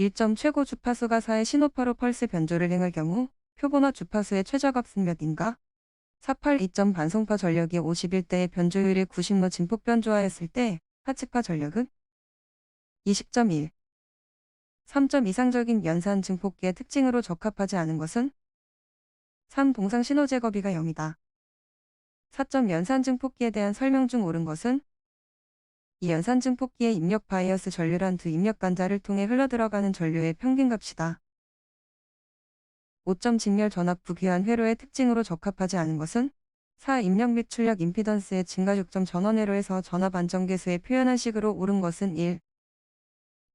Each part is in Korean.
1점 최고 주파수가 4의 신호파로 펄스 변조를 행할 경우 표본화 주파수의 최저값은 몇인가? 48 2점 반송파 전력이 51대의 변조율이 90로 진폭 변조하였을 때 하측파 전력은 20.1 3점 이상적인 연산 증폭기의 특징으로 적합하지 않은 것은 3. 동상 신호 제거비가 0이다. 4점 연산 증폭기에 대한 설명 중 옳은 것은 이 연산 증폭기의 입력 바이어스 전류란 두 입력 단자를 통해 흘러들어가는 전류의 평균값이다. 5점 직렬 전압 부귀한 회로의 특징으로 적합하지 않은 것은 4. 입력 및 출력 임피던스의 증가 6점 전원 회로에서 전압 안정계수에 표현한 식으로 옳은 것은 1.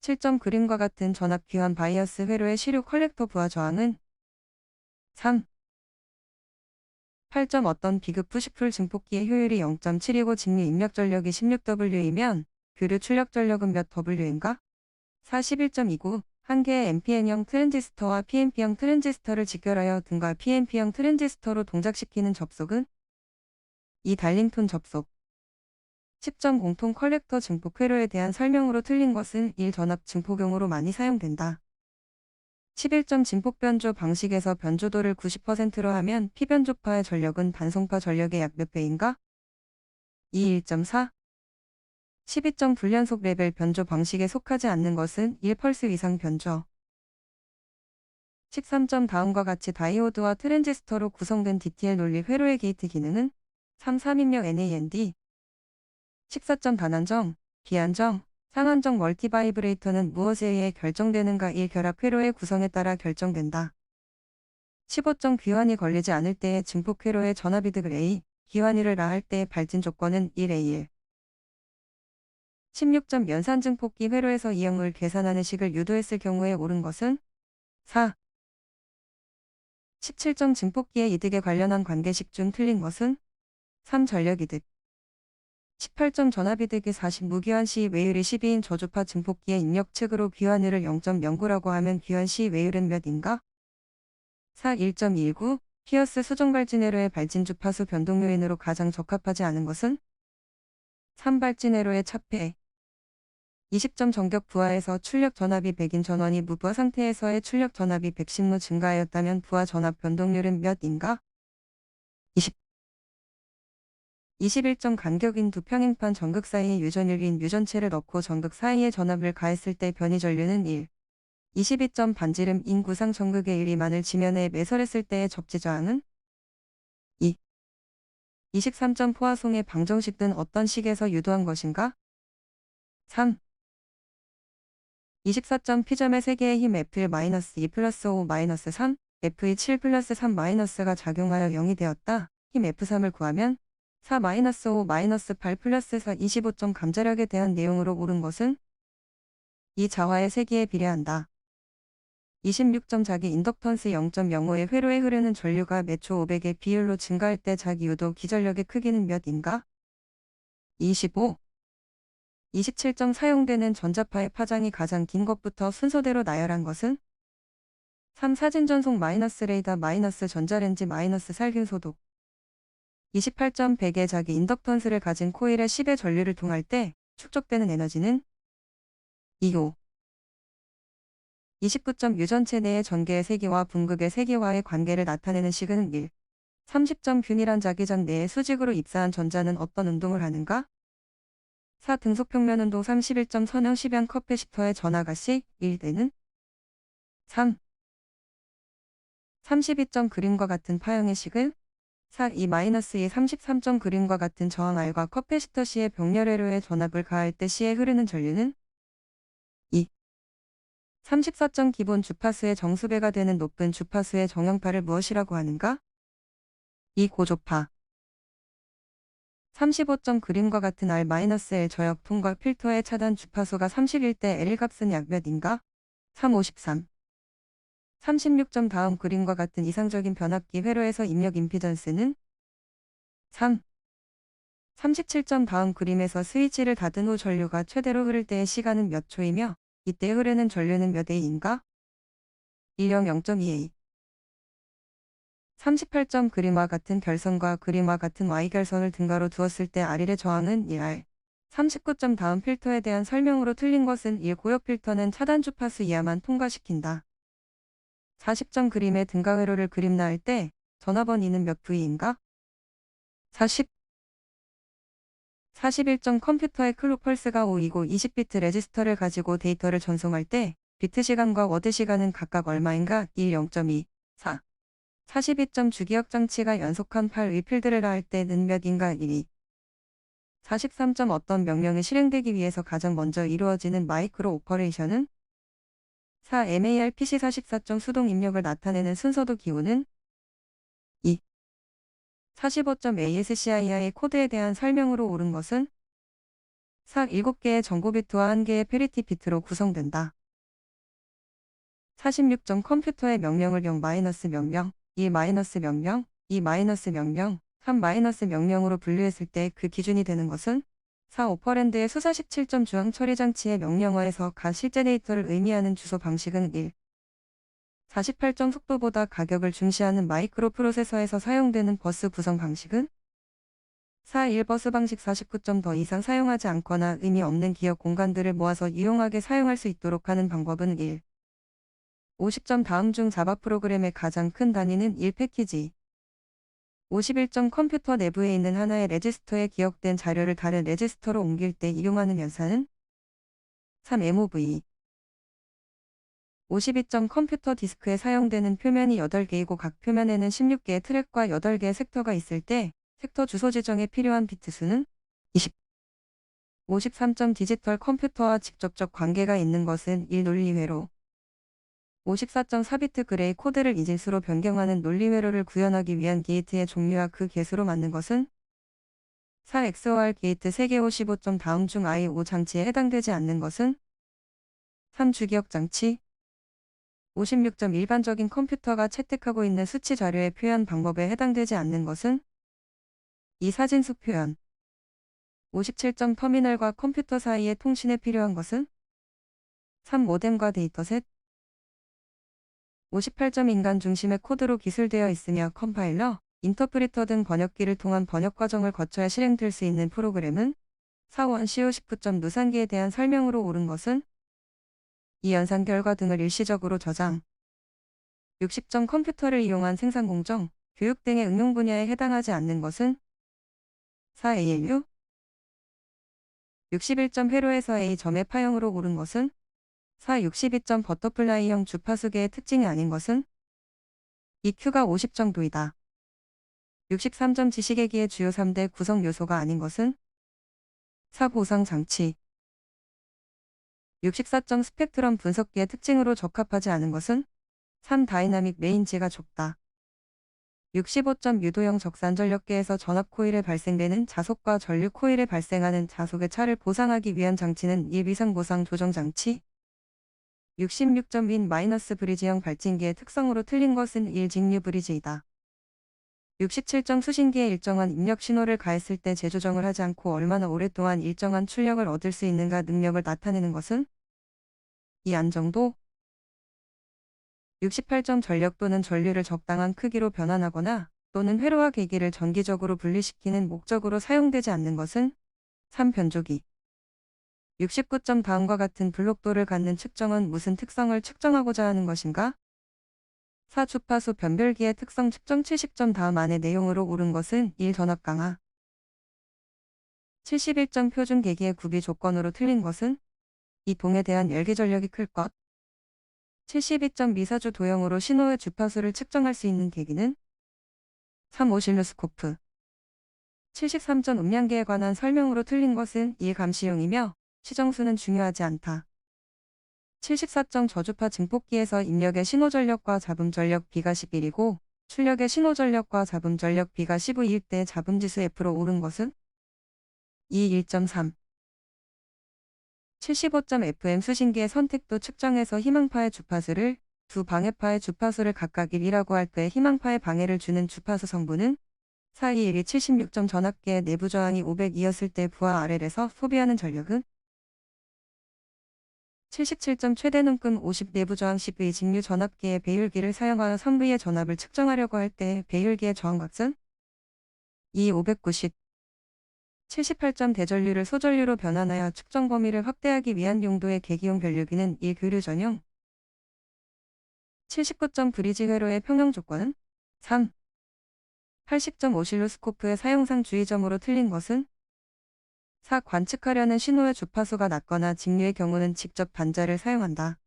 7점 그림과 같은 전압 귀환 바이어스 회로의 시류 컬렉터 부하 저항은 3. 8점 어떤 비급 푸시풀 증폭기의 효율이 0.7이고 직류 입력 전력이 16W이면 교류 출력 전력은 몇 W인가? 4. 11.29 한 개의 NPN형 트랜지스터와 PNP형 트랜지스터를 직결하여 등과 PNP형 트랜지스터로 동작시키는 접속은 2. 달링톤 접속 10점 공통 컬렉터 증폭 회로에 대한 설명으로 틀린 것은 1. 전압 증폭용으로 많이 사용된다. 11점 진폭 변조 방식에서 변조도를 90%로 하면 피변조파의 전력은 반송파 전력의 약 몇 배인가? 2. 1.4 12점 불연속 레벨 변조 방식에 속하지 않는 것은 1펄스 이상 변조 13점 다음과 같이 다이오드와 트랜지스터로 구성된 DTL 논리 회로의 게이트 기능은 3. 3입력 NAND 14점 단안정, 비안정, 상한정 멀티 바이브레이터는 무엇에 의해 결정되는가 1 결합 회로의 구성에 따라 결정된다. 15점 귀환이 걸리지 않을 때의 증폭 회로의 전압이득을 A, 귀환이를 라할 때의 발진 조건은 1A1. 16점 연산 증폭기 회로에서 이형을 계산하는 식을 유도했을 경우에 옳은 것은 4. 17점 증폭기의 이득에 관련한 관계식 중 틀린 것은 3. 전력 이득 18점 전압이득이 40 무귀환 시 외율이 12인 저주파 증폭기의 입력 측으로 귀환율을 0.09라고 하면 귀환 시 외율은 몇인가? 4. 1.19 피어스 수정 발진회로의 발진 주파수 변동 요인으로 가장 적합하지 않은 것은 3. 발진회로의 차폐 20점 전격 부하에서 출력 전압이 100인 전원이 무부하 상태에서의 출력 전압이 110로 증가하였다면 부하 전압 변동률은 몇인가? 21점 간격인 두 평행판 전극 사이에 유전율인 유전체를 넣고 전극 사이에 전압을 가했을 때 변이 전류는 1. 22점 반지름 인 구상 전극의 1, 2만을 지면에 매설했을 때의 접지 저항은 2. 23점 포화송의 방정식 등 어떤 식에서 유도한 것인가? 3. 24점 P점의 3개의 힘 F1-2 플러스 5 마이너스 3, F2 7 플러스 3 마이너스가 작용하여 0이 되었다. 힘 F3을 구하면 4-5-8 플러스 4 25점 감자력에 대한 내용으로 옳은 것은 이 자화의 세기에 비례한다. 26점 자기 인덕턴스 0.05의 회로에 흐르는 전류가 매초 500의 비율로 증가할 때 자기 유도 기전력의 크기는 몇인가? 25. 27점 사용되는 전자파의 파장이 가장 긴 것부터 순서대로 나열한 것은 3. 사진 전송 마이너스 레이더 마이너스 전자렌지 마이너스 살균 소독 28점 100의 자기 인덕턴스를 가진 코일에 10의 전류를 통할 때 축적되는 에너지는 2호 29점 유전체 내의 전개의 세기와 분극의 세기와의 관계를 나타내는 식은 1. 30점 균일한 자기장 내에 수직으로 입사한 전자는 어떤 운동을 하는가? 4. 등속평면 운동 31점 선형 10양 커패시터의 전하가씩 1대는 3. 32점 그림과 같은 파형의 식은 4. 이 마이너스 2 33점 그림과 같은 저항 R과 커패시터 C의 병렬회로에 전압을 가할 때 C에 흐르는 전류는 2. 34점 기본 주파수의 정수배가 되는 높은 주파수의 정형파를 무엇이라고 하는가? 2. 고조파 35점 그림과 같은 R-L 저역 통과 필터의 차단 주파수가 31대 L 값은 약 몇인가? 3. 53 36점 다음 그림과 같은 이상적인 변압기 회로에서 입력 임피던스는 3. 37점 다음 그림에서 스위치를 닫은 후 전류가 최대로 흐를 때의 시간은 몇 초이며 이때 흐르는 전류는 몇 A인가? 1형 0.2A 38점 그림과 같은 결선과 그림과 같은 Y결선을 등가로 두었을 때 R일의 저항은 1R 39점 다음 필터에 대한 설명으로 틀린 것은 1. 고역 필터는 차단 주파수 이하만 통과시킨다. 40점 그림의 등가 회로를 그림 나을 때 전화번호는 몇 V인가? 40 41점 컴퓨터의 클록 펄스가 5이고 20비트 레지스터를 가지고 데이터를 전송할 때 비트 시간과 워드 시간은 각각 얼마인가? 1 0.2 4 42점 주기억 장치가 연속한 8의 필드를 할 때는 몇인가? 1이 43점 어떤 명령이 실행되기 위해서 가장 먼저 이루어지는 마이크로 오퍼레이션은 4. MAR PC 44점 수동 입력을 나타내는 순서도 기호는 2. 45점 ASCII의 코드에 대한 설명으로 옳은 것은 4. 7개의 정보 비트와 1개의 페리티 비트로 구성된다. 46점 컴퓨터의 명령을 0 마이너스 명령, 1 마이너스 명령, 2 마이너스 명령, 3 마이너스 명령으로 분류했을 때 그 기준이 되는 것은 4. 오퍼랜드의 수 47점 주황 처리 장치의 명령어에서 가 실제 데이터를 의미하는 주소 방식은 1. 48점 속도보다 가격을 중시하는 마이크로 프로세서에서 사용되는 버스 구성 방식은 4. 1버스 방식 49점 더 이상 사용하지 않거나 의미 없는 기억 공간들을 모아서 유용하게 사용할 수 있도록 하는 방법은 1. 50점 다음 중 자바 프로그램의 가장 큰 단위는 1 패키지. 51점 컴퓨터 내부에 있는 하나의 레지스터에 기억된 자료를 다른 레지스터로 옮길 때 이용하는 연산은 3 MOV. 52점 컴퓨터 디스크에 사용되는 표면이 8개이고 각 표면에는 16개의 트랙과 8개의 섹터가 있을 때 섹터 주소 지정에 필요한 비트 수는 20. 53점 디지털 컴퓨터와 직접적 관계가 있는 것은 1 논리회로 54.4비트 그레이 코드를 이진수로 변경하는 논리 회로를 구현하기 위한 게이트의 종류와 그 개수로 맞는 것은? 4 XOR 게이트 3개 55점 다음 중 I5 장치에 해당되지 않는 것은? 3 주기억 장치. 56점 일반적인 컴퓨터가 채택하고 있는 수치 자료의 표현 방법에 해당되지 않는 것은? 이 사진수 표현. 57점 터미널과 컴퓨터 사이의 통신에 필요한 것은? 3 모뎀과 데이터셋 58점 인간 중심의 코드로 기술되어 있으며 컴파일러, 인터프리터 등 번역기를 통한 번역 과정을 거쳐야 실행될 수 있는 프로그램은 4원 CO19점 누산기에 대한 설명으로 옳은 것은 이 연산 결과 등을 일시적으로 저장 60점 컴퓨터를 이용한 생산 공정, 교육 등의 응용 분야에 해당하지 않는 것은 4 ALU 61점 회로에서 A점의 파형으로 옳은 것은 4. 62점 버터플라이형 주파수계의 특징이 아닌 것은 EQ가 50 정도이다. 63점 지시계기의 주요 3대 구성 요소가 아닌 것은 4. 보상 장치 64점 스펙트럼 분석기의 특징으로 적합하지 않은 것은 3. 다이나믹 레인지가 좁다. 65점 유도형 적산전력계에서 전압 코일에 발생되는 자속과 전류 코일에 발생하는 자속의 차를 보상하기 위한 장치는 1 위상 보상 조정 장치 66점 윈 마이너스 브리지형 발진기의 특성으로 틀린 것은 1 직류 브리지이다. 67점 수신기에 일정한 입력 신호를 가했을 때 재조정을 하지 않고 얼마나 오랫동안 일정한 출력을 얻을 수 있는가 능력을 나타내는 것은? 이 안정도? 68점 전력 또는 전류를 적당한 크기로 변환하거나 또는 회로와 계기를 정기적으로 분리시키는 목적으로 사용되지 않는 것은? 3 변조기 69점 다음과 같은 블록도를 갖는 측정은 무슨 특성을 측정하고자 하는 것인가? 4. 주파수 변별기의 특성 측정 70점 다음 안의 내용으로 옳은 것은 1. 전압 강화 71점 표준 계기의 구비 조건으로 틀린 것은 이 동에 대한 열기 전력이 클 것. 72점 미사주 도형으로 신호의 주파수를 측정할 수 있는 계기는 3. 오실로스코프 73점 음량계에 관한 설명으로 틀린 것은 이 감시용이며 시정수는 중요하지 않다. 74점 저주파 증폭기에서 입력의 신호전력과 잡음전력 B가 11이고 출력의 신호전력과 잡음전력 B가 15일 때 잡음지수 F로 오른 것은? 2 1.3 75점 FM 수신기의 선택도 측정해서 희망파의 주파수를 두 방해파의 주파수를 각각 1이라고 할 때 희망파의 방해를 주는 주파수 성분은? 421이 76점 전압계의 내부 저항이 500이었을 때 부하 RL에서 소비하는 전력은 77점 최대 눈금 50 내부 저항 10V 직류 전압기의 배율기를 사용하여 3V의 전압을 측정하려고 할 때 배율기의 저항값은 2 590 78점 대전류를 소전류로 변환하여 측정 범위를 확대하기 위한 용도의 계기용 변류기는 1 교류 전용. 79점 브리지 회로의 평형 조건은 3 80점 오실로스코프의 사용상 주의점으로 틀린 것은 4. 관측하려는 신호의 주파수가 낮거나 직류의 경우는 직접 반자를 사용한다.